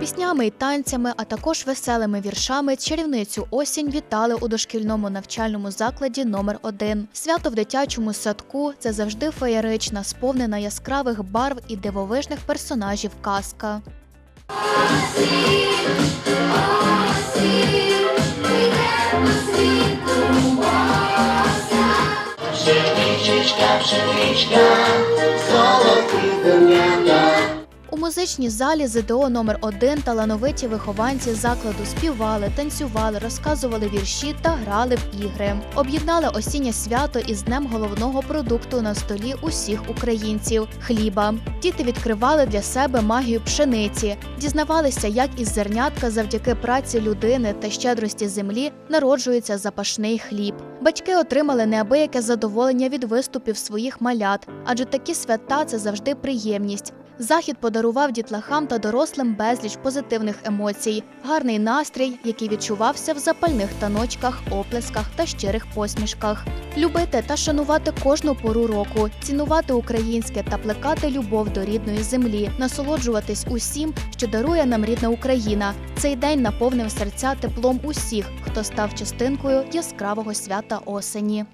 Піснями і танцями, а також веселими віршами чарівницю осінь вітали у дошкільному навчальному закладі номер 1 Свято в дитячому садку це завжди феєрична, сповнена яскравих барв і дивовижних персонажів казка. Пшеничечка, пшеничка, золотий землята. Музичній залі ЗДО номер 1 талановиті вихованці закладу співали, танцювали, розказували вірші та грали в ігри. Об'єднали осіннє свято із днем головного продукту на столі усіх українців хліба. Діти відкривали для себе магію пшениці, дізнавалися, як із зернятка завдяки праці людини та щедрості землі народжується запашний хліб. Батьки отримали неабияке задоволення від виступів своїх малят, адже такі свята це завжди приємність. Захід подарував дітлахам та дорослим безліч позитивних емоцій, гарний настрій, який відчувався в запальних таночках, оплесках та щирих посмішках. Любити та шанувати кожну пору року, цінувати українське та плекати любов до рідної землі, насолоджуватись усім, що дарує нам рідна Україна. Цей день наповнив серця теплом усіх, хто став частинкою яскравого свята осені.